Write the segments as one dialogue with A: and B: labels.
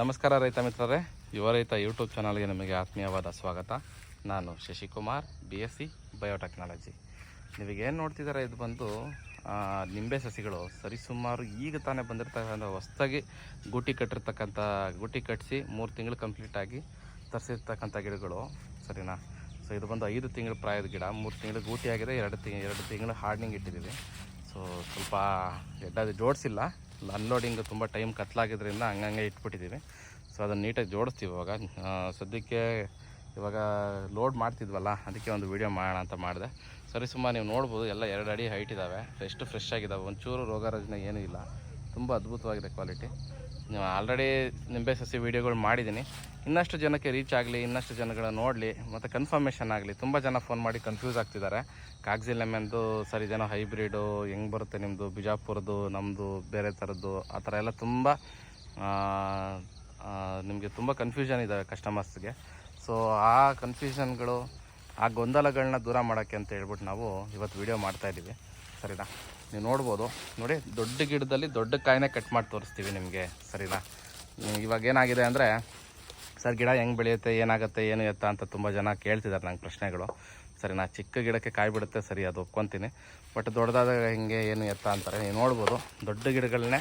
A: ನಮಸ್ಕಾರ ರೈತ ಮಿತ್ರರೇ. ಯುವ ರೈತ ಯೂಟ್ಯೂಬ್ ಚಾನಲ್ಗೆ ನಿಮಗೆ ಆತ್ಮೀಯವಾದ ಸ್ವಾಗತ. ನಾನು Shashikumar B S C biotechnology ನಿಮಗೇನು ನೋಡ್ತಿದ್ದಾರೆ ಇದು ಬಂದು ನಿಂಬೆ ಸಸಿಗಳು ಸರಿಸುಮಾರು ಈಗ ತಾನೇ ಬಂದಿರ್ತಕ್ಕಂಥ ಹೊಸ್ದಾಗಿ ಗೂಟಿ ಕಟ್ಟಿರ್ತಕ್ಕಂಥ, ಗೂಟಿ ಕಟ್ಟಿಸಿ ಮೂರು ತಿಂಗಳು ಕಂಪ್ಲೀಟಾಗಿ ತರಿಸಿರ್ತಕ್ಕಂಥ ಗಿಡಗಳು. ಸರಿನಾ? ಸೊ ಇದು ಬಂದು ಐದು ತಿಂಗಳು ಪ್ರಾಯದ ಗಿಡ, ಮೂರು ತಿಂಗಳು ಗೂಟಿ ಆಗಿದೆ, ಎರಡು ತಿಂಗ್, ಎರಡು ತಿಂಗಳು ಹಾರ್ಡ್ನಿಂಗ್ ಇಟ್ಟಿದ್ದೀವಿ. ಸೊ ಸ್ವಲ್ಪ ಎಡ್ಡಾದ ಜೋಡಿಸಿಲ್ಲ. ಅನ್ಲೋಡಿಂಗ್ ತುಂಬ ಟೈಮ್ ಕತ್ತಲಾಗಿದ್ದರಿಂದ ಹಂಗಂಗೆ ಇಟ್ಬಿಟ್ಟಿದ್ದೀವಿ ಸೊ ಅದನ್ನು ನೀಟಾಗಿ ಜೋಡಿಸ್ತೀವಿ ಇವಾಗ. ಸದ್ಯಕ್ಕೆ ಇವಾಗ ಲೋಡ್ ಮಾಡ್ತಿದ್ವಲ್ಲ, ಅದಕ್ಕೆ ಒಂದು ವೀಡಿಯೋ ಮಾಡೋಣ ಅಂತ ಮಾಡಿದೆ. ಸರಿ ಸುಮಾರು ನೀವು ನೋಡ್ಬೋದು, ಎಲ್ಲ ಎರಡು ಅಡಿ ಹೈಟ್ ಇದ್ದಾವೆ ಎಷ್ಟು ಫ್ರೆಶ್ ಆಗಿದ್ದಾವೆ ಒಂಚೂರು ರೋಗ ರಜನೆ ಏನೂ ಇಲ್ಲ. ತುಂಬ ಅದ್ಭುತವಾಗಿದೆ ಕ್ವಾಲಿಟಿ ಆಲ್ರೆಡಿ ನಿಂಬೆ ಸಸಿ ವೀಡಿಯೋಗಳು ಮಾಡಿದ್ದೀನಿ. ಇನ್ನಷ್ಟು ಜನಕ್ಕೆ ರೀಚ್ ಆಗಲಿ, ಇನ್ನಷ್ಟು ಜನಗಳ ನೋಡಲಿ, ಮತ್ತು ಕನ್ಫರ್ಮೇಷನ್ ಆಗಲಿ, ತುಂಬ ಜನ ಫೋನ್ ಮಾಡಿ ಕನ್ಫ್ಯೂಸ್ ಆಗ್ತಿದ್ದಾರೆ. ಕಾಗಜಿ ಲೆಮನ್ದು ಸರಿ ಇದೇನೋ ಹೈಬ್ರಿಡು ಹೆಂಗೆ ಬರುತ್ತೆ ನಿಮ್ಮದು ಬಿಜಾಪುರದ್ದು ನಮ್ಮದು ಬೇರೆ ಥರದ್ದು, ಆ ಥರ ಎಲ್ಲ ತುಂಬ ನಿಮಗೆ ತುಂಬ ಕನ್ಫ್ಯೂಷನ್ ಇದ್ದಾವೆ ಕಸ್ಟಮರ್ಸ್ಗೆ ಸೊ ಆ ಕನ್ಫ್ಯೂಷನ್ಗಳು ಆ ಗೊಂದಲಗಳನ್ನ ದೂರ ಮಾಡೋಕ್ಕೆ ಅಂತ ಹೇಳ್ಬಿಟ್ಟು ನಾವು ಇವತ್ತು ವೀಡಿಯೋ ಮಾಡ್ತಾಯಿದ್ದೀವಿ ಸರಿನಾ? ನೀವು ನೋಡ್ಬೋದು. ನೋಡಿ, ದೊಡ್ಡ ಗಿಡದಲ್ಲಿ ದೊಡ್ಡ ಕಾಯಿನೇ ಕಟ್ ಮಾಡಿ ತೋರಿಸ್ತೀವಿ ನಿಮಗೆ. ಸರಿನಾ? ಇವಾಗ ಏನಾಗಿದೆ ಅಂದರೆ, ಸರ್, ಗಿಡ ಹೆಂಗೆ ಬೆಳೆಯುತ್ತೆ, ಏನಾಗುತ್ತೆ, ಏನು ಎತ್ತ ಅಂತ ತುಂಬ ಜನ ಕೇಳ್ತಿದ್ದಾರೆ ನಂಗೆ ಪ್ರಶ್ನೆಗಳು. ಸರಿ ನಾ ಚಿಕ್ಕ ಗಿಡಕ್ಕೆ ಕಾಯಿ ಬಿಡುತ್ತೆ, ಸರಿ, ಅದು ಒಪ್ಕೊತೀನಿ. ಬಟ್ ದೊಡ್ಡದಾದಾಗ ಹಿಂಗೆ, ಏನು ಎತ್ತ ಅಂತಾರೆ, ನೀವು ನೋಡ್ಬೋದು. ದೊಡ್ಡ ಗಿಡಗಳನ್ನೇ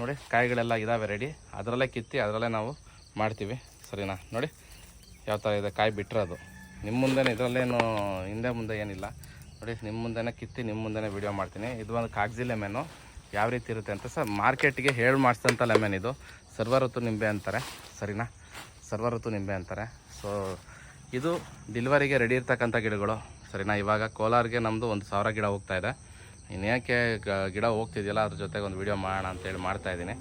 A: ನೋಡಿ, ಕಾಯಿಗಳೆಲ್ಲ ಇದ್ದಾವೆ ರೆಡಿ ಅದರಲ್ಲೇ ಕಿತ್ತಿ, ಅದರಲ್ಲೇ ನಾವು ಮಾಡ್ತೀವಿ. ಸರಿನಾ? ನೋಡಿ, ಯಾವ ಥರ ಇದೆ, ಕಾಯಿ ಬಿಟ್ಟಿರೋದು ನಿಮ್ಮ ಮುಂದೆನೇ ಇದರಲ್ಲೇನು ಹಿಂದೆ ಮುಂದೆ ಏನಿಲ್ಲ. ನೋಡಿ ನಿಮ್ಮ ಮುಂದೆನೇ ಕಿತ್ತಿ ನಿಮ್ಮ ಮುಂದೆನೇ ವಿಡಿಯೋ ಮಾಡ್ತೀನಿ. ಇದು ಒಂದು ಕಾಗಜಿ ಲೆಮೆನು ಯಾವ ರೀತಿ ಇರುತ್ತೆ ಅಂತ ಸರ್, ಮಾರ್ಕೆಟ್ಗೆ ಹೇಳಿ ಮಾಡಿಸಿದಂಥ ಲೆಮೆನ್ ಇದು. ಸರ್ವ ಋತು ನಿಂಬೆ ಅಂತಾರೆ. ಸರಿನಾ? ಸರ್ವ ಋತು ನಿಂಬೆ ಅಂತಾರೆ. ಸೊ ಇದು ಡಿಲ್ವರಿಗೆ ರೆಡಿ ಇರ್ತಕ್ಕಂಥ ಗಿಡಗಳು. ಸರಿನಾ? ಇವಾಗ ಕೋಲಾರ್ಗೆ ನಮ್ಮದು ಒಂದು ಸಾವಿರ ಗಿಡ ಹೋಗ್ತಾ ಇದೆ. ಇನ್ಯಾಕೆ ಗ- ಗಿಡ ಹೋಗ್ತಿದೆಯಲ್ಲ, ಅದ್ರ ಜೊತೆಗೆ ಒಂದು ವಿಡಿಯೋ ಮಾಡೋಣ ಅಂತೇಳಿ ಮಾಡ್ತಾ ಇದ್ದೀನಿ.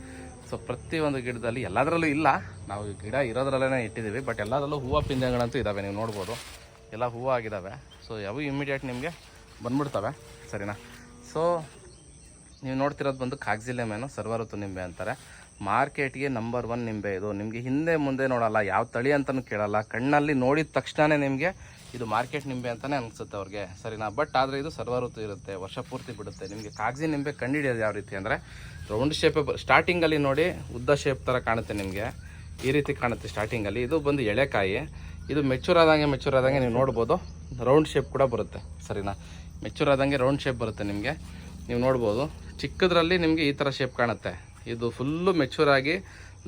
A: ಸೊ ಪ್ರತಿಯೊಂದು ಗಿಡದಲ್ಲಿ ಎಲ್ಲದರಲ್ಲೂ ಇಲ್ಲ. ನಾವು ಗಿಡ ಇರೋದ್ರಲ್ಲೇ ಇಟ್ಟಿದ್ದೀವಿ ಬಟ್ ಎಲ್ಲದರಲ್ಲೂ ಹೂವು ಪಿಂಜಗಳಂತೂ ಇದ್ದಾವೆ ನೀವು ನೋಡ್ಬೋದು. ಎಲ್ಲ ಹೂವು ಆಗಿದ್ದಾವೆ ಸೊ ಯಾವು ಇಮಿಡಿಯೇಟ್ ನಿಮಗೆ ಬಂದ್ಬಿಡ್ತವೆ, ಸರಿನಾ? ಸೊ ನೀವು ನೋಡ್ತಿರೋದು ಬಂದು ಕಾಗ್ಜಿ ಸರ್ವಋತು ಸರ್ವ ಋತು ನಿಂಬೆ ಅಂತಾರೆ. ಮಾರ್ಕೆಟ್ಗೆ ನಂಬರ್ ಒನ್ ನಿಂಬೆ ಇದು. ನಿಮಗೆ ಹಿಂದೆ ಮುಂದೆ ನೋಡಲ್ಲ, ಯಾವ ತಳಿ ಅಂತಲೂ ಕೇಳಲ್ಲ. ಕಣ್ಣಲ್ಲಿ ನೋಡಿದ ತಕ್ಷಣವೇ ನಿಮಗೆ ಇದು ಮಾರ್ಕೆಟ್ ನಿಂಬೆ ಅಂತಲೇ ಅನಿಸುತ್ತೆ ಅವ್ರಿಗೆ. ಸರಿನಾ? ಬಟ್ ಆದರೆ ಇದು ಸರ್ವ ಋತು ಇರುತ್ತೆ. ವರ್ಷ ಪೂರ್ತಿ ಬಿಡುತ್ತೆ. ನಿಮಗೆ ಕಾಗಜಿ ನಿಂಬೆ ಕಂಡುಹಿಡಿಯೋದು ಯಾವ ರೀತಿ ಅಂದರೆ ರೌಂಡ್ ಶೇಪೇ ಸ್ಟಾರ್ಟಿಂಗಲ್ಲಿ ನೋಡಿ ಉದ್ದ ಶೇಪ್ ಥರ ಕಾಣುತ್ತೆ ನಿಮಗೆ. ಈ ರೀತಿ ಕಾಣುತ್ತೆ ಸ್ಟಾರ್ಟಿಂಗಲ್ಲಿ ಇದು ಬಂದು ಎಳೆಕಾಯಿ. ಇದು ಮೆಚೂರ್ ಆದಂಗೆ ಮೆಚೂರ್ ಆದಂಗೆ ನೀವು ನೋಡ್ಬೋದು. ರೌಂಡ್ ಶೇಪ್ ಕೂಡ ಬರುತ್ತೆ. ಸರಿನಾ? ಮೆಚೂರ್ ಆದಂಗೆ ರೌಂಡ್ ಶೇಪ್ ಬರುತ್ತೆ ನಿಮಗೆ. ನೀವು ನೋಡ್ಬೋದು. ಚಿಕ್ಕದ್ರಲ್ಲಿ ನಿಮಗೆ ಈ ಥರ ಶೇಪ್ ಕಾಣುತ್ತೆ. ಇದು ಫುಲ್ಲು ಮೆಚೂರ್ ಆಗಿ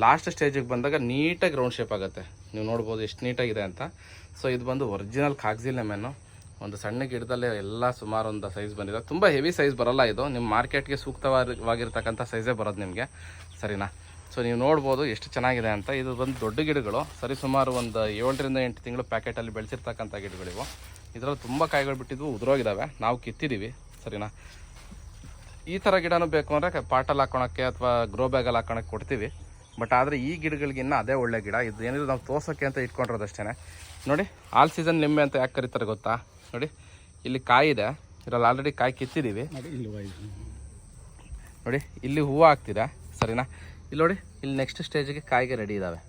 A: ಲಾಸ್ಟ್ ಸ್ಟೇಜಿಗೆ ಬಂದಾಗ ನೀಟಾಗಿ ರೌಂಡ್ ಶೇಪ್ ಆಗುತ್ತೆ. ನೀವು ನೋಡ್ಬೋದು ಎಷ್ಟು ನೀಟಾಗಿದೆ ಅಂತ. ಸೊ ಇದು ಬಂದು ಒರಿಜಿನಲ್ ಕಾಗ್ಜಿ ಲೆಮನ್ನು ಒಂದು ಸಣ್ಣ ಗಿಡದಲ್ಲೇ ಎಲ್ಲ ಸುಮಾರು ಒಂದು ಸೈಜ್ ಬಂದಿದೆ. ತುಂಬ ಹೆವಿ ಸೈಜ್ ಬರೋಲ್ಲ ಇದು. ನಿಮ್ಮ ಮಾರ್ಕೆಟ್ಗೆ ಸೂಕ್ತವಾಗಿರ್ತಕ್ಕಂಥ ಸೈಜೇ ಬರೋದು ನಿಮಗೆ. ಸರಿನಾ? ಸೊ ನೀವು ನೋಡ್ಬೋದು ಎಷ್ಟು ಚೆನ್ನಾಗಿದೆ ಅಂತ. ಇದು ಬಂದು ದೊಡ್ಡ ಗಿಡಗಳು. ಸರಿ, ಸುಮಾರು ಒಂದು ಏಳರಿಂದ ಎಂಟು ತಿಂಗಳು ಪ್ಯಾಕೆಟಲ್ಲಿ ಬೆಳೆಸಿರ್ತಕ್ಕಂಥ ಗಿಡಗಳಿವು. ಇದರಲ್ಲಿ ತುಂಬ ಕಾಯಿಗಳು ಬಿಟ್ಟಿದ್ವು ಉದುರೋಗಿದ್ದಾವೆ ನಾವು ಕಿತ್ತಿದ್ದೀವಿ ಸರಿನಾ? ಈ ಥರ ಗಿಡನೂ ಬೇಕು ಅಂದರೆ ಪಾಟಲ್ಲಿ ಹಾಕೊಳಕ್ಕೆ ಅಥವಾ ಗ್ರೋ ಬ್ಯಾಗಲ್ಲಿ ಹಾಕೊಳಕ್ಕೆ ಕೊಡ್ತೀವಿ. ಬಟ್ ಆದರೆ ಈ ಗಿಡಗಳಿಗಿನ್ನ ಅದೇ ಒಳ್ಳೆ ಗಿಡ. ಇದು ಏನಿದ್ರು ನಾವು ತೋರ್ಸೋಕ್ಕೆ ಅಂತ ಇಟ್ಕೊಂಡಿರೋದಷ್ಟೇ ನೋಡಿ ಆಲ್ ಸೀಸನ್ ನಿಂಬೆ ಅಂತ ಯಾಕೆ ಕರೀತಾರೆ ಗೊತ್ತಾ? ನೋಡಿ ಇಲ್ಲಿ ಕಾಯಿ ಇದೆ. ಇದರಲ್ಲಿ ಆಲ್ರೆಡಿ ಕಾಯಿ ಕಿತ್ತಿದ್ದೀವಿ ನೋಡಿ ಇಲ್ಲಿ ಹೂವು ಆಗ್ತಿದೆ ಸರಿನಾ? ಇಲ್ಲಿ ನೋಡಿ ಇಲ್ಲಿ ನೆಕ್ಸ್ಟ್ ಸ್ಟೇಜಿಗೆ ಕಾಯಿಗೆ ರೆಡಿ ಇದ್ದಾವೆ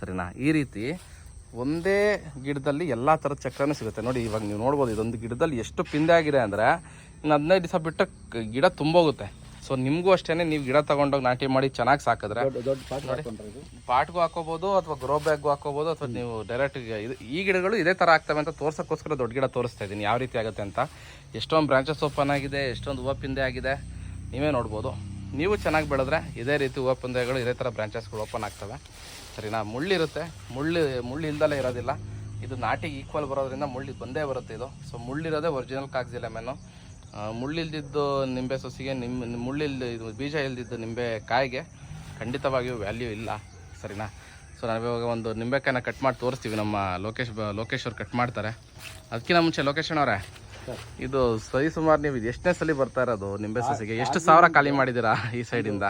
A: ಸರಿನಾ? ಈ ರೀತಿ ಒಂದೇ ಗಿಡದಲ್ಲಿ ಎಲ್ಲ ಥರದ ಚಕ್ರನೂ ಸಿಗುತ್ತೆ. ನೋಡಿ ಇವಾಗ ನೀವು ನೋಡ್ಬೋದು ಇದೊಂದು ಗಿಡದಲ್ಲಿ ಎಷ್ಟು ಪಿಂದೆ ಆಗಿದೆ ಅಂದರೆ ಇನ್ನು ಹದಿನೈದು ದಿವಸ ಬಿಟ್ಟು ಗಿಡ ತುಂಬೋಗುತ್ತೆ. ಸೊ ನಿಮಗೂ ಅಷ್ಟೇನೆ ನೀವು ಗಿಡ ತಗೊಂಡೋಗಿ ನಾಟಿ ಮಾಡಿ ಚೆನ್ನಾಗಿ ಸಾಕಿದ್ರೆ ಪಾಟ್ಗೂ ಹಾಕೋಬಹುದು ಅಥವಾ ಗ್ರೋ ಬ್ಯಾಗ್ಗೂ ಹಾಕೋಬಹುದು ಅಥವಾ ನೀವು ಡೈರೆಕ್ಟ್ ಈ ಗಿಡಗಳು ಇದೇ ಥರ ಆಗ್ತವೆ ಅಂತ ತೋರ್ಸೋಕ್ಕೋಸ್ಕರ ದೊಡ್ಡ ಗಿಡ ತೋರಿಸ್ತಾ ಇದ್ದೀನಿ. ಯಾವ ರೀತಿ ಆಗುತ್ತೆ ಅಂತ. ಎಷ್ಟೊಂದು ಬ್ರಾಂಚಸ್ ಓಪನ್ ಆಗಿದೆ ಎಷ್ಟೊಂದು ಹೂವು ಪಿಂದೆ ಆಗಿದೆ ನೀವೇ ನೋಡ್ಬೋದು. ನೀವು ಚೆನ್ನಾಗಿ ಬೆಳೆದ್ರೆ ಇದೇ ರೀತಿ ಹೂವು ಪಿಂದೆಗಳು ಇದೇ ಥರ ಬ್ರಾಂಚಸ್ಗಳು ಓಪನ್ ಆಗ್ತವೆ. ಸರಿನಾ? ಮುಳ್ಳಿರುತ್ತೆ ಮುಳ್ಳು ಮುಳ್ಳು ಇಲ್ದಲೇ ಇರೋದಿಲ್ಲ. ಇದು ನಾಟಿಗೆ ಈಕ್ವಲ್ ಬರೋದ್ರಿಂದ ಮುಳ್ಳು ಬಂದೇ ಬರುತ್ತೆ ಇದು. ಸೊ ಮುಳ್ಳಿರೋದೇ ಒರಿಜಿನಲ್ ಕಾಗ್ಸಿಲ್ಲ ಲೆಮನ್ನು ಮುಳ್ಳಿಲ್ದಿದ್ದು ನಿಂಬೆ ಸೊಸಿಗೆ ನಿಮ್ಮ ಮುಳ್ಳಿಲ್ದ ಇದು ಬೀಜ ಇಲ್ದಿದ್ದು ನಿಂಬೆ ಕಾಯಿಗೆ ಖಂಡಿತವಾಗಿಯೂ ವ್ಯಾಲ್ಯೂ ಇಲ್ಲ ಸರಿನಾ? ಸೊ ನಾವು ಇವಾಗ ಒಂದು ನಿಂಬೆಕಾಯಿನ ಕಟ್ ಮಾಡಿ ತೋರಿಸ್ತೀವಿ ನಮ್ಮ ಲೋಕೇಶ್ ಬ- ಲೋಕೇಶ್ ಅವ್ರು ಕಟ್ ಮಾಡ್ತಾರೆ. ಅದಕ್ಕಿಂತ ಮುಂಚೆ ಲೋಕೇಶನ್ ಅವರೇ ಇದು ಸರಿ ಸುಮಾರು ನೀವು ಇದು ಎಷ್ಟನೇ ಸಲ ಬರ್ತಾ ಇರೋದು ನಿಂಬೆ ಸಸಿಗೆ? ಎಷ್ಟು ಸಾವಿರ ಖಾಲಿ ಮಾಡಿದ್ದೀರಾ ಈ ಸೈಡಿಂದ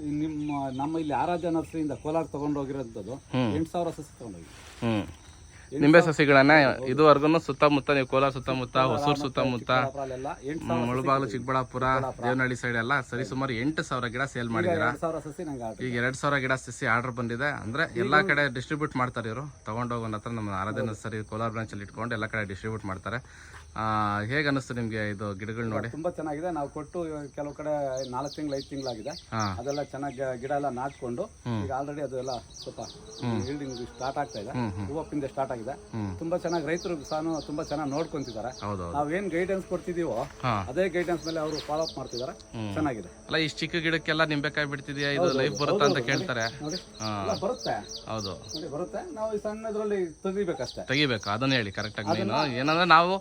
B: ನಿಮ್ಮ ನಮ್ಮ ಇಲ್ಲಿ ಆರಾಧ್ಯ ನರ್ಸರಿಯಿಂದ ಕೋಲಾರ
A: ತಗೊಂಡೋಗಿರೋದು.
B: ಎಂಟು ಸಾವಿರ ಸಸಿ ತಗೊಂಡೋಗಿ
A: ಹ್ಞೂ ನಿಂಬೆ ಸಸಿಗಳನ್ನ ಇದುವರೆಗೂ ಸುತ್ತಮುತ್ತ ನೀವು ಕೋಲಾರ ಸುತ್ತಮುತ್ತ ಹೊಸೂರು ಸುತ್ತಮುತ್ತ ಮುಳುಬಾಗ್ಲು ಚಿಕ್ಕಬಳ್ಳಾಪುರ ದೇವನಹಳ್ಳಿ ಸೈಡ್ ಎಲ್ಲ ಸರಿ ಸುಮಾರು ಎಂಟು ಸಾವಿರ ಗಿಡ ಸೇಲ್
B: ಮಾಡಿದೀರಾ
A: ಈಗ ಎರಡು ಸಾವಿರ ಗಿಡ ಸಸಿ ಆರ್ಡರ್ ಬಂದಿದೆ. ಅಂದ್ರೆ ಎಲ್ಲಾ ಕಡೆ ಡಿಸ್ಟ್ರಿಬ್ಯೂಟ್ ಮಾಡ್ತಾರೆ ಇವರು. ತಗೊಂಡೋಗಿ ಒಂದು ಹತ್ರ ನಮ್ಮ ಆರಾಧನೆ ಸರಿ ಕೋಲಾರ ಬ್ರಾಂಚಲ್ಲಿ ಇಟ್ಕೊಂಡು ಎಲ್ಲ ಕಡೆ ಡಿಸ್ಟ್ರಿಬ್ಯೂಟ್ ಮಾಡ್ತಾರೆ. ಹೇಗೆ ಅನ್ನಿಸ್ತು ನಿಮಗೆ ಇದು ಗಿಡಗಳು ನೋಡಿ?
B: ತುಂಬಾ ಚೆನ್ನಾಗಿದೆ. ನಾವು ಕೊಟ್ಟು ಕೆಲವು ಕಡೆ ನಾಲ್ಕು ತಿಂಗಳು ಐದು ತಿಂಗಳಾಗಿದೆ. ಅದೆಲ್ಲ ಚೆನ್ನಾಗಿ ಗಿಡ ಎಲ್ಲ ನಾಟ್ಕೊಂಡು ಈಗ ಆಲ್ರೆಡಿ ಅದು ಎಲ್ಲ ಸ್ವಲ್ಪ ಬಿಲ್ಡಿಂಗ್ ಸ್ಟಾರ್ಟ್ ಆಗ್ತಾ ಇದೆ. ಹೂವಪ್ಪಿಂದ ಸ್ಟಾರ್ಟ್ ಆಗಿದೆ. ತುಂಬಾ ಚೆನ್ನಾಗಿ ರೈತರು ಸಾನು ತುಂಬಾ ಚೆನ್ನಾಗಿ ನೋಡ್ಕೊಂತಿದ್ದಾರೆ. ನಾವೇನ್ ಗೈಡೆನ್ಸ್ ಕೊಡ್ತಿದೀವೋ ಅದೇ ಗೈಡೆನ್ಸ್ ಮೇಲೆ ಅವರು ಫಾಲೋ ಅಪ್ ಮಾಡ್ತಿದ್ದಾರೆ. ಚೆನ್ನಾಗಿದೆ.
A: ಅಲ್ಲ ಈ ಚಿಕ್ಕ ಗಿಡಕ್ಕೆಲ್ಲ ನಿಂಬೆಕಾಯಿ ಬಿಡ್ತಿದ್ಯಾ? ಇದು ಲೈಫ್ ಬರುತ್ತಾ ಅಂತ ಕೇಳ್ತಾರೆ.
B: ಬರುತ್ತೆ.
A: ಹೌದು.
B: ನೋಡಿ ಬರುತ್ತೆ. ನಾವು ಈ ಸಣ್ಣದ್ರಲ್ಲಿ ತೆಗಿಬೇಕಷ್ಟೇ.
A: ತೆಗಿಬೇಕು. ಅದನ್ನ ಹೇಳಿ ಕರೆಕ್ಟಾಗಿ ಆಗಿ ಏನಂದ್ರೆ ನಾವು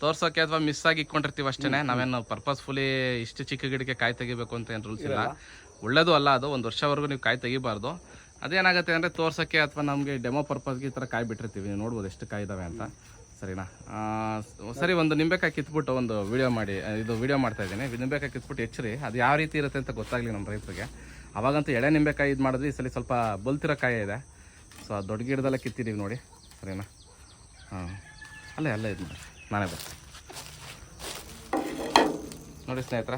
A: ತೋರ್ಸೋಕೆ ಅಥವಾ ಮಿಸ್ ಆಗಿ ಇಟ್ಕೊಂಡಿರ್ತೀವಿ ಅಷ್ಟೇನೆ. ನಾವೇನು ಪರ್ಪಸ್ಫುಲಿ ಇಷ್ಟು ಚಿಕ್ಕ ಗಿಡಕ್ಕೆ ಕಾಯಿ ತೆಗಿಬೇಕು ಅಂತ ಏನು ರೂಲ್ಸ್ ಇಲ್ಲ. ಒಳ್ಳೇದು ಅಲ್ಲ ಅದು. ಒಂದು ವರ್ಷವರೆಗೂ ನೀವು ಕಾಯಿ ತೆಗಿಬಾರ್ದು. ಅದೇನಾಗುತ್ತೆ ಅಂದರೆ ತೋರ್ಸೋಕ್ಕೆ ಅಥವಾ ನಮಗೆ ಡೆಮೋ ಪರ್ಪಸ್ಗೆ ಈ ಥರ ಕಾಯಿ ಬಿಟ್ಟಿರ್ತೀವಿ. ನೀವು ನೋಡ್ಬೋದು ಎಷ್ಟು ಕಾಯಿ ಇದ್ದಾವೆ ಅಂತ. ಸರಿನಾ? ಸರಿ ಒಂದು ನಿಂಬೆಕಾಯಿ ಕಿತ್ಬಿಟ್ಟು ಒಂದು ವಿಡಿಯೋ ಮಾಡಿ ಇದು ವಿಡಿಯೋ ಮಾಡ್ತಾ ಇದ್ದೀನಿ. ನಿಂಬೆಕಾಯಿ ಕಿತ್ಬಿಟ್ಟು ಹೆಚ್ಚರಿ ಅದು ಯಾವ ರೀತಿ ಇರುತ್ತೆ ಅಂತ ಗೊತ್ತಾಗಲಿ ನಮ್ಮ ರೈತರಿಗೆ. ಅವಾಗಂತೂ ಎಳೆ ನಿಂಬೆಕಾಯಿ ಇದು ಮಾಡಿದ್ವಿ. ಈ ಸಲ ಸ್ವಲ್ಪ ಬಲ್ತಿರೋ ಕಾಯಿ ಇದೆ. ಸೊ ಆ ದೊಡ್ಡ ಗಿಡದಲ್ಲೇ ಕಿತ್ತಿದ್ದೀವಿ ನೋಡಿ. ಸರಿನಾ? ಹಾಂ. ಅಲ್ಲೇ ಅಲ್ಲೇ ಇದು ಮಾಡಿ ನಾನೇ ಬರ್ತೀನಿ ನೋಡಿ ಸ್ನೇಹಿತರ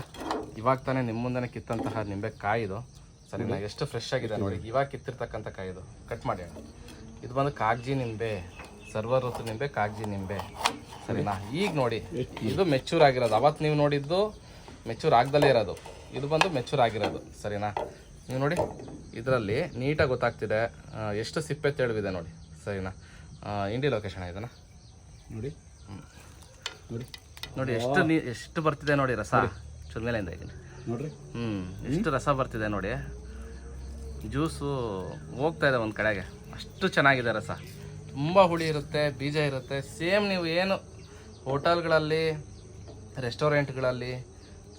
A: ಇವಾಗ ತಾನೇ ನಿಮ್ಮ ಮುಂದೆ ಕಿತ್ತಂತಹ ನಿಂಬೆ ಕಾಯಿದು. ಸರಿನಾ ಎಷ್ಟು ಫ್ರೆಶ್ ಆಗಿದೆ ನೋಡಿ ಇವಾಗ ಕಿತ್ತಿರ್ತಕ್ಕಂಥ ಕಾಯಿದು. ಕಟ್ ಮಾಡಿ ಅಣ್ಣ. ಇದು ಬಂದು ಕಾಗ್ಜಿ ನಿಂಬೆ ಸರ್ವರ್ ಋತು ನಿಂಬೆ ಕಾಗ್ಜಿ ನಿಂಬೆ. ಸರಿನಾ? ಈಗ ನೋಡಿ ಇದು ಮೆಚೂರ್ ಆಗಿರೋದು. ಅವತ್ತು ನೀವು ನೋಡಿದ್ದು ಮೆಚೂರ್ ಆಗ್ದಲೇ ಇರೋದು. ಇದು ಬಂದು ಮೆಚೂರ್ ಆಗಿರೋದು. ಸರಿನಾ? ನೀವು ನೋಡಿ ಇದರಲ್ಲಿ ನೀಟಾಗಿ ಗೊತ್ತಾಗ್ತಿದೆ. ಎಷ್ಟು ಸಿಪ್ಪೆ ತೆಳುವಿದೆ ನೋಡಿ. ಸರಿನಾ? ಇಂಡಿ ಲೊಕೇಶನ್ ಇದನ್ನ
B: ನೋಡಿ. ನೋಡಿ.
A: ನೋಡಿ ಎಷ್ಟು ನೀ ಎಷ್ಟು ಬರ್ತಿದೆ ನೋಡಿ ರಸ. ಚುದ್ಮೇಲೆಯಿಂದ ಈಗ
B: ನೋಡ್ರಿ.
A: ಹ್ಞೂ ಎಷ್ಟು ರಸ ಬರ್ತಿದೆ ನೋಡಿ. ಜ್ಯೂಸು ಹೋಗ್ತಾ ಇದೆ ಒಂದು ಕಡೆಗೆ. ಅಷ್ಟು ಚೆನ್ನಾಗಿದೆ ರಸ. ತುಂಬ ಹುಳಿ ಇರುತ್ತೆ ಬೀಜ ಇರುತ್ತೆ. ಸೇಮ್ ನೀವು ಏನು ಹೋಟೆಲ್ಗಳಲ್ಲಿ ರೆಸ್ಟೋರೆಂಟ್ಗಳಲ್ಲಿ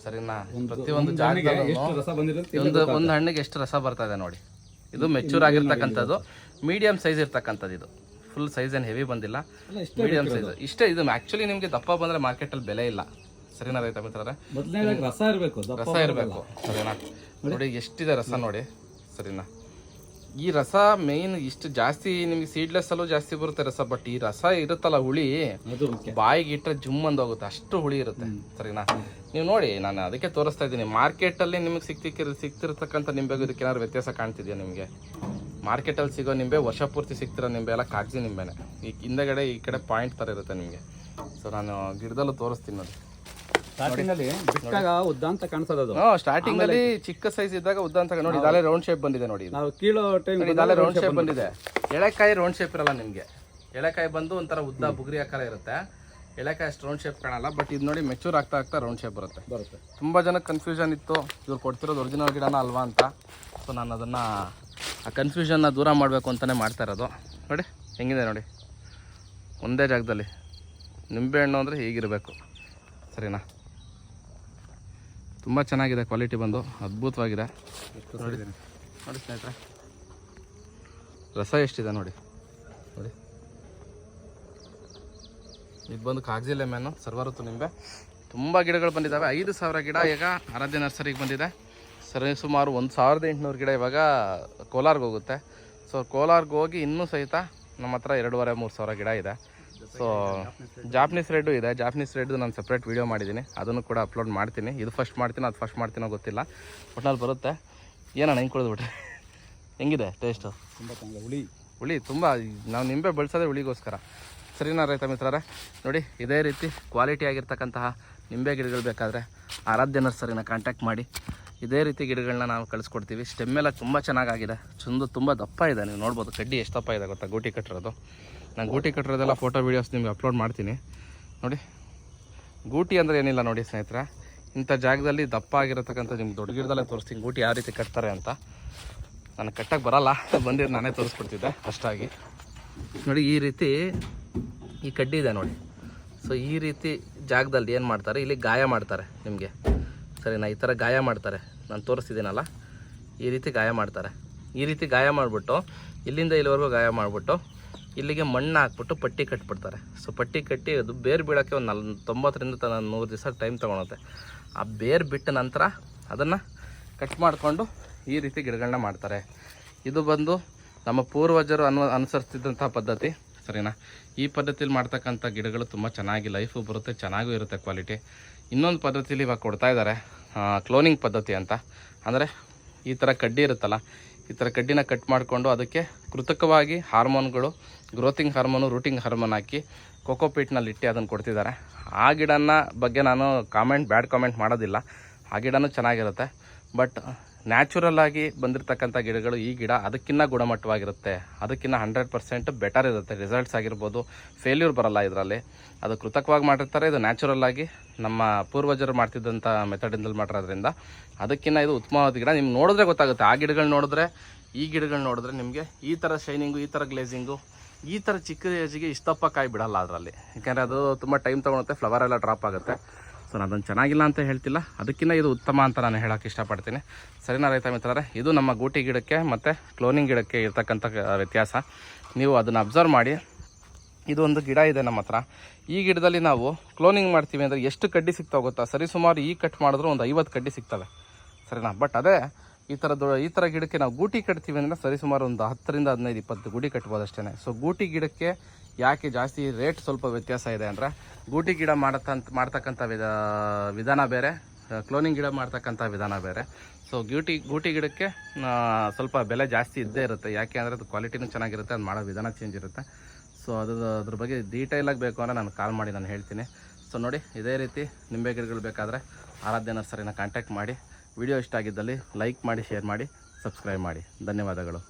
A: ಸರಿನಾ? ಪ್ರತಿಯೊಂದು ಜಾಗದಲ್ಲಿ ಒಂದು ಒಂದು ಹಣ್ಣಿಗೆ ಎಷ್ಟು ರಸ ಬರ್ತಾ ಇದೆ ನೋಡಿ. ಇದು ಮೆಚೂರ್ ಆಗಿರ್ತಕ್ಕಂಥದ್ದು. ಮೀಡಿಯಂ ಸೈಜ್ ಇರ್ತಕ್ಕಂಥದ್ದು ಇದು. ಫುಲ್ ಸೈಜ್ ಏನು ಹೆವಿ ಬಂದಿಲ್ಲ. ಮೀಡಿಯಂ ಸೈಜ್ ಇಷ್ಟೇ ಇದು ಆಕ್ಚುಲಿ ನಿಮಗೆ ದಪ್ಪ ಬಂದರೆ ಮಾರ್ಕೆಟಲ್ಲಿ ಬೆಲೆ ಇಲ್ಲ. ಸರಿನಾ ರೈತ ಮಿತ್ರರೇ?
B: ಮೊದಲನೇದಾಗಿ ರಸ ಇರಬೇಕು
A: ರಸ ಇರಬೇಕು. ಸರಿನಾ? ನೋಡಿ. ಎಷ್ಟಿದೆ ರಸ ನೋಡಿ. ಸರಿನಾ? ಈ ರಸ ಮೇನ್ ಇಷ್ಟು ಜಾಸ್ತಿ ನಿಮಗೆ ಸೀಡ್ಲೆಸ್ ಅಲ್ಲೂ ಜಾಸ್ತಿ ಬರುತ್ತೆ ರಸ ಬಟ್ ಈ ರಸ ಇರುತ್ತಲ್ಲ ಹುಳಿ ಬಾಯಿಗೆ ಇಟ್ಟರೆ ಜುಮ್ ಅಂದ್ ಹೋಗುತ್ತೆ ಅಷ್ಟು ಹುಳಿ ಇರುತ್ತೆ. ಸರಿನಾ? ನೀವು ನೋಡಿ ನಾನು ಅದಕ್ಕೆ ತೋರಿಸ್ತಾ ಇದ್ದೀನಿ. ಮಾರ್ಕೆಟಲ್ಲಿ ನಿಮಗೆ ಸಿಕ್ತಿಕ್ಕಿರ ಸಿಕ್ತಿರ್ತಕ್ಕಂಥ ನಿಂಬೆಗೂ ಇದಕ್ಕೆ ಏನಾದ್ರು ವ್ಯತ್ಯಾಸ ಕಾಣ್ತಿದೆಯಾ ನಿಮಗೆ? ಮಾರ್ಕೆಟಲ್ಲಿ ಸಿಗೋ ನಿಂಬೆ ವರ್ಷ ಪೂರ್ತಿ ಸಿಗ್ತಿರೋ ನಿಂಬೆ ಎಲ್ಲ ಕಾಗಜಿ ನಿಂಬೆನೆ. ಈ ಹಿಂದೆಗಡೆ ಈ ಕಡೆ ಪಾಯಿಂಟ್ ಥರ ಇರುತ್ತೆ ನಿಮಗೆ. ಸೊ ನಾನು ಗಿಡದಲ್ಲೂ ತೋರಿಸ್ತೀನಿ ನೋಡಿ.
B: ಸ್ಟಾರ್ಟಿಂಗ್ ಅಲ್ಲಿ ಬಿಟ್ಟಾಗ ಉದ್ದ ಅಂತ ಕಾಣಿಸೋದು
A: ಸ್ಟಾರ್ಟಿಂಗ್ ಅಲ್ಲಿ ಚಿಕ್ಕ ಸೈಜ್ ಇದ್ದಾಗ ಉದ್ದ ಅಂತ ನೋಡಿ ಇದಾಲೆ ರೌಂಡ್ ಶೇಪ್ ಬಂದಿದೆ ನೋಡಿ.
B: ನಾವು ಕೀಳೋ ಟೈಮ್
A: ನೋಡಿ ಇದಾಲೆ ರೌಂಡ್ ಶೇಪ್ ಬಂದಿದೆ. ಎಳೆಕಾಯಿ ರೌಂಡ್ ಶೇಪ್ ಇರಲ್ಲ ನಿಮಗೆ. ಎಳೆಕಾಯಿ ಬಂದು ಒಂಥರ ಉದ್ದ ಬುಗ್ರಿ ಆಕಾರ ಇರುತ್ತೆ. ಎಳೆಕಾಯಿ ಅಷ್ಟು ರೌಂಡ್ ಶೇಪ್ ಕಾಣಲ್ಲ ಬಟ್ ಇದು ನೋಡಿ ಮೆಚೂರ್ ಆಗ್ತಾ ಆಗ್ತಾ ರೌಂಡ್ ಶೇಪ್ ಬರುತ್ತೆ.
B: ಬರುತ್ತೆ.
A: ತುಂಬಾ ಜನಕ್ಕೆ ಕನ್ಫ್ಯೂಷನ್ ಇತ್ತು. ಇವ್ರು ಕೊಡ್ತಿರೋದು ಒರಿಜಿನಲ್ ಗಿಡನ ಅಲ್ವಾ ಅಂತ. ಸೊ ನಾನು ಅದನ್ನು ಆ ಕನ್ಫ್ಯೂಷನ್ನ ದೂರ ಮಾಡಬೇಕು ಅಂತಲೇ ಮಾಡ್ತಾ ಇರೋದು. ನೋಡಿ, ಹೆಂಗಿದೆ ನೋಡಿ. ಒಂದೇ ಜಾಗದಲ್ಲಿ. ನಿಂಬೆಹಣ್ಣು ಅಂದರೆ ಹೀಗಿರಬೇಕು. ಸರಿನಾ? ತುಂಬ ಚೆನ್ನಾಗಿದೆ ಕ್ವಾಲಿಟಿ ಬಂದು. ಅದ್ಭುತವಾಗಿದೆ. ನೋಡಿ. ನೋಡಿ ಸ್ನೇಹಿತರೆ. ರಸ ಎಷ್ಟಿದೆ ನೋಡಿ. ನೋಡಿ. ಇದು ಬಂದು ಕಾಗಜಿ ಮೇನು, ಸರ್ವಋತು ನಿಂಬೆ. ತುಂಬ ಗಿಡಗಳು ಬಂದಿದ್ದಾವೆ. ಐದು ಸಾವಿರ ಗಿಡ ಈಗ ಆರಾಧ್ಯ ನರ್ಸರಿಗೆ ಬಂದಿದೆ. ಸರಿ ಸುಮಾರು ಒಂದು ಸಾವಿರದ ಎಂಟುನೂರು ಗಿಡ ಇವಾಗ ಕೋಲಾರ್ಗೆ ಹೋಗುತ್ತೆ. ಸೊ ಕೋಲಾರ್ಗೆ ಹೋಗಿ ಇನ್ನೂ ಸಹಿತ ನಮ್ಮ ಹತ್ರ ಎರಡೂವರೆ ಮೂರು ಸಾವಿರ ಗಿಡ ಇದೆ. ಸೊ ಜಾಪ್ನೀಸ್ ರೆಡ್ಡು ಇದೆ. ಜಾಪ್ನೀಸ್ ರೆಡ್ಡು ನಾನು ಸಪ್ರೇಟ್ ವೀಡಿಯೋ ಮಾಡಿದ್ದೀನಿ. ಅದನ್ನು ಕೂಡ ಅಪ್ಲೋಡ್ ಮಾಡ್ತೀನಿ. ಇದು ಫಸ್ಟ್ ಮಾಡ್ತೀನೋ ಅದು ಫಸ್ಟ್ ಮಾಡ್ತೀನೋ ಗೊತ್ತಿಲ್ಲ. ಒಟ್ನಲ್ಲಿ ಬರುತ್ತೆ. ಏನಣ್ಣ ಹಿಂಗೆ ಕುಡಿದ್ಬಿಟ್ರೆ ಹೆಂಗಿದೆ ಟೇಸ್ಟು
B: ತುಂಬ ಚೆನ್ನಾಗಿದೆ. ಹುಳಿ.
A: ಹುಳಿ ತುಂಬ ನಾವು ನಿಂಬೆ ಬೆಳೆಸೋದೇ ಹುಳಿಗೋಸ್ಕರ. ಸರಿನಾ ರೈತ ಮಿತ್ರರೇ ನೋಡಿ ಇದೇ ರೀತಿ ಕ್ವಾಲಿಟಿ ಆಗಿರ್ತಕ್ಕಂತಹ ನಿಂಬೆ ಗಿಡಗಳು ಬೇಕಾದರೆ ಆರಾಧ್ಯ ನರ್ಸರಿನ ಕಾಂಟ್ಯಾಕ್ಟ್ ಮಾಡಿ. ಇದೇ ರೀತಿ ಗಿಡಗಳನ್ನ ನಾವು ಕಳಿಸ್ಕೊಡ್ತೀವಿ. ಸ್ಟೆಮ್ ಎಲ್ಲ ತುಂಬ ಚೆನ್ನಾಗಾಗಿದೆ. ಚಂದು ತುಂಬ ದಪ್ಪ ಇದೆ. ನೀವು ನೋಡ್ಬೋದು, ಕಡ್ಡಿ ಎಷ್ಟು ದಪ್ಪ ಇದೆ ಗೊತ್ತಾ? ಗೂಟಿ ಕಟ್ಟಿರೋದು. ನಾನು ಗೂಟಿ ಕಟ್ಟಿರೋದೆಲ್ಲ ಫೋಟೋ ವೀಡಿಯೋಸ್ ನಿಮಗೆ ಅಪ್ಲೋಡ್ ಮಾಡ್ತೀನಿ. ನೋಡಿ, ಗೂಟಿ ಅಂದರೆ ಏನಿಲ್ಲ ನೋಡಿ ಸ್ನೇಹಿತರೆ. ಇಂಥ ಜಾಗದಲ್ಲಿ ದಪ್ಪ ಆಗಿರತಕ್ಕಂಥ ನಿಮ್ಗೆ ದೊಡ್ಡ ಗಿಡದಲ್ಲೇ ತೋರಿಸ್ತೀನಿ ಗೂಟಿ ಯಾವ ರೀತಿ ಕಟ್ತಾರೆ ಅಂತ. ನಾನು ಕಟ್ಟಕ್ಕೆ ಬರಲ್ಲ. ಬಂದಿದ್ದು ನಾನೇ ತೋರಿಸ್ಕೊಡ್ತಿದ್ದೆ ಅಷ್ಟಾಗಿ. ನೋಡಿ, ಈ ರೀತಿ ಈ ಕಡ್ಡಿ ಇದೆ ನೋಡಿ. ಸೊ ಈ ರೀತಿ ಜಾಗದಲ್ಲಿ ಏನು ಮಾಡ್ತಾರೆ? ಇಲ್ಲಿ ಗಾಯ ಮಾಡ್ತಾರೆ ನಿಮಗೆ. ಸರಿನಾ ಈ ಥರ ಗಾಯ ಮಾಡ್ತಾರೆ. ನಾನು ತೋರಿಸ್ತಿದ್ದೀನಲ್ಲ? ಈ ರೀತಿ ಗಾಯ ಮಾಡ್ತಾರೆ. ಈ ರೀತಿ ಗಾಯ ಮಾಡಿಬಿಟ್ಟು, ಇಲ್ಲಿಂದ ಇಲ್ಲಿವರೆಗೂ ಗಾಯ ಮಾಡಿಬಿಟ್ಟು, ಇಲ್ಲಿಗೆ ಮಣ್ಣು ಹಾಕ್ಬಿಟ್ಟು ಪಟ್ಟಿ ಕಟ್ಬಿಡ್ತಾರೆ. ಸೊ ಪಟ್ಟಿ ಕಟ್ಟಿ ಅದು ಬೇರು ಬೀಳೋಕ್ಕೆ ಒಂದು ನಲ್, ತೊಂಬತ್ತರಿಂದ ತ, ನೂರು ದಿವಸ ಟೈಮ್ ತೊಗೊಳುತ್ತೆ. ಆ ಬೇರು ಬಿಟ್ಟ ನಂತರ ಅದನ್ನು ಕಟ್ ಮಾಡಿಕೊಂಡು ಈ ರೀತಿ ಗಿಡಗಳನ್ನ ಮಾಡ್ತಾರೆ. ಇದು ಬಂದು ನಮ್ಮ ಪೂರ್ವಜರು ಅನು ಅನುಸರಿಸ್ತಿದ್ದಂಥ ಪದ್ಧತಿ. ಸರಿನಾ? ಈ ಪದ್ಧತಿಲಿ ಮಾಡ್ತಕ್ಕಂಥ ಗಿಡಗಳು ತುಂಬ ಚೆನ್ನಾಗಿ ಲೈಫು ಬರುತ್ತೆ, ಚೆನ್ನಾಗೂ ಇರುತ್ತೆ ಕ್ವಾಲಿಟಿ ಇನ್ನೊಂದು ಪದ್ಧತಿಲಿ ಇವಾಗ ಕೊಡ್ತಾ ಇದ್ದಾರೆ ಕ್ಲೋನಿಂಗ್ ಪದ್ಧತಿ ಅಂತ. ಅಂದರೆ ಈ ಥರ ಕಡ್ಡಿ ಇರುತ್ತಲ್ಲ, ಈ ಥರ ಕಡ್ಡಿನ ಕಟ್ ಮಾಡಿಕೊಂಡು ಅದಕ್ಕೆ ಕೃತಕವಾಗಿ ಹಾರ್ಮೋನ್ಗಳು ಗ್ರೋತಿಂಗ್ ಹಾರ್ಮೋನು ರೂಟಿಂಗ್ ಹಾರ್ಮೋನ್ ಹಾಕಿ ಕೊಕೋಪೀಟ್ನಲ್ಲಿ ಇಟ್ಟು ಅದನ್ನು ಕೊಡ್ತಿದ್ದಾರೆ. ಆ ಗಿಡನ ಬಗ್ಗೆ ನಾನು ಕಾಮೆಂಟ್ ಬ್ಯಾಡ್ ಕಾಮೆಂಟ್ ಮಾಡೋದಿಲ್ಲ. ಆ ಗಿಡನೂ ಚೆನ್ನಾಗಿರುತ್ತೆ. ಬಟ್ ನ್ಯಾಚುರಲ್ ಆಗಿ ಬಂದಿರತಕ್ಕಂಥ ಗಿಡಗಳು ಈ ಗಿಡ ಅದಕ್ಕಿಂತ ಗುಣಮಟ್ಟವಾಗಿರುತ್ತೆ. ಅದಕ್ಕಿಂತ ಹಂಡ್ರೆಡ್ ಪರ್ಸೆಂಟ್ ಬೆಟರ್ ಇರುತ್ತೆ. ರಿಸಲ್ಟ್ಸ್ ಆಗಿರ್ಬೋದು. ಫೇಲ್ಯೂರ್ ಬರಲ್ಲ ಇದರಲ್ಲಿ. ಅದು ಕೃತಕವಾಗಿ ಮಾಡಿರ್ತಾರೆ, ಇದು ನ್ಯಾಚುರಲ್ ಆಗಿ ನಮ್ಮ ಪೂರ್ವಜರು ಮಾಡ್ತಿದ್ದಂಥ ಮೆಥಡಿಂದಲ್ಲಿ ಮಾಡಿರೋದ್ರಿಂದ. ಅದಕ್ಕಿಂತ ಇದು ಉತ್ತಮವಾದ ಗಿಡ. ನಿಮ್ಗೆ ನೋಡಿದ್ರೆ ಗೊತ್ತಾಗುತ್ತೆ. ಆ ಗಿಡಗಳು ನೋಡಿದ್ರೆ, ಈ ಗಿಡಗಳು ನೋಡಿದ್ರೆ ನಿಮಗೆ ಈ ಥರ ಶೈನಿಂಗು, ಈ ಥರ ಗ್ಲೇಸಿಂಗು, ಈ ಥರ ಚಿಕ್ಕ ಏಜಿಗೆ ಇಷ್ಟಪ್ಪ ಕಾಯಿ ಬಿಡಲ್ಲ ಅದರಲ್ಲಿ. ಯಾಕೆಂದರೆ ಅದು ತುಂಬ ಟೈಮ್ ತೊಗೊಳುತ್ತೆ, ಫ್ಲವರ್ ಎಲ್ಲ ಡ್ರಾಪ್ ಆಗುತ್ತೆ. ಸೊ ನಾನು ಚೆನ್ನಾಗಿಲ್ಲ ಅಂತ ಹೇಳ್ತಿಲ್ಲ. ಅದಕ್ಕಿಂತ ಇದು ಉತ್ತಮ ಅಂತ ನಾನು ಹೇಳೋಕೆ ಇಷ್ಟಪಡ್ತೀನಿ. ಸರಿನಾ ರೈತ ಮಿತ್ರರೇ, ಇದು ನಮ್ಮ ಗೂಟಿ ಗಿಡಕ್ಕೆ ಮತ್ತು ಕ್ಲೋನಿಂಗ್ ಗಿಡಕ್ಕೆ ಇರ್ತಕ್ಕಂಥ ವ್ಯತ್ಯಾಸ. ನೀವು ಅದನ್ನು ಅಬ್ಸರ್ವ್ ಮಾಡಿ. ಇದು ಒಂದು ಗಿಡ ಇದೆ ನಮ್ಮ ಹತ್ರ. ಈ ಗಿಡದಲ್ಲಿ ನಾವು ಕ್ಲೋನಿಂಗ್ ಮಾಡ್ತೀವಿ ಅಂದರೆ ಎಷ್ಟು ಕಡ್ಡಿ ಸಿಗ್ತಾವೆ ಗೊತ್ತಾ? ಸರಿಸುಮಾರು ಈ ಕಟ್ ಮಾಡಿದ್ರೂ ಒಂದು ಐವತ್ತು ಕಡ್ಡಿ ಸಿಗ್ತವೆ. ಸರಿನಾ? ಬಟ್ ಅದೇ, ಈ ಥರದ್ದು ಈ ಥರ ಗಿಡಕ್ಕೆ ನಾವು ಗೂಟಿ ಕಟ್ತೀವಿ ಅಂದರೆ ಸರಿಸುಮಾರು ಒಂದು ಹತ್ತರಿಂದ ಹದಿನೈದು, ಇಪ್ಪತ್ತು ಗೂಟಿ ಕಟ್ಬೋದು ಅಷ್ಟೇ ಸೊ ಗೂಟಿ ಗಿಡಕ್ಕೆ ಯಾಕೆ ಜಾಸ್ತಿ ರೇಟ್ ಸ್ವಲ್ಪ ವ್ಯತ್ಯಾಸ ಇದೆ ಅಂದರೆ ಗೂಟಿ ಗಿಡ ಮಾಡತಂತ ಮಾಡ್ತಕ್ಕಂಥ ವಿಧ ವಿಧಾನ ಬೇರೆ ಕ್ಲೋನಿಂಗ್ ಗಿಡ ಮಾಡ್ತಕ್ಕಂಥ ವಿಧಾನ ಬೇರೆ. ಸೊ ಗ್ಯೂಟಿ ಗೂಟಿ ಗಿಡಕ್ಕೆ ಸ್ವಲ್ಪ ಬೆಲೆ ಜಾಸ್ತಿ ಇದ್ದೇ ಇರುತ್ತೆ. ಯಾಕೆ ಅಂದರೆ ಅದು ಕ್ವಾಲಿಟಿನೂ ಚೆನ್ನಾಗಿರುತ್ತೆ, ಅದು ಮಾಡೋ ವಿಧಾನ ಚೇಂಜ್ ಇರುತ್ತೆ. ಸೊ ಅದು ಅದ್ರ ಬಗ್ಗೆ ಡೀಟೇಲಾಗಿ ಬೇಕು ಅಂದರೆ ನಾನು ಕಾಲ್ ಮಾಡಿ, ನಾನು ಹೇಳ್ತೀನಿ. ಸೊ ನೋಡಿ, ಇದೇ ರೀತಿ ನಿಂಬೆ ಗಿಡಗಳು ಬೇಕಾದರೆ ಆರಾಧ್ಯ ನರ್ಸರಿನ ಕಾಂಟ್ಯಾಕ್ಟ್ ಮಾಡಿ. ವಿಡಿಯೋ ಇಷ್ಟ ಆಗಿದ್ದಲ್ಲಿ ಲೈಕ್ ಮಾಡಿ ಶೇರ್ ಮಾಡಿ ಸಬ್ಸ್ಕ್ರೈಬ್ ಮಾಡಿ. ಧನ್ಯವಾದಗಳು.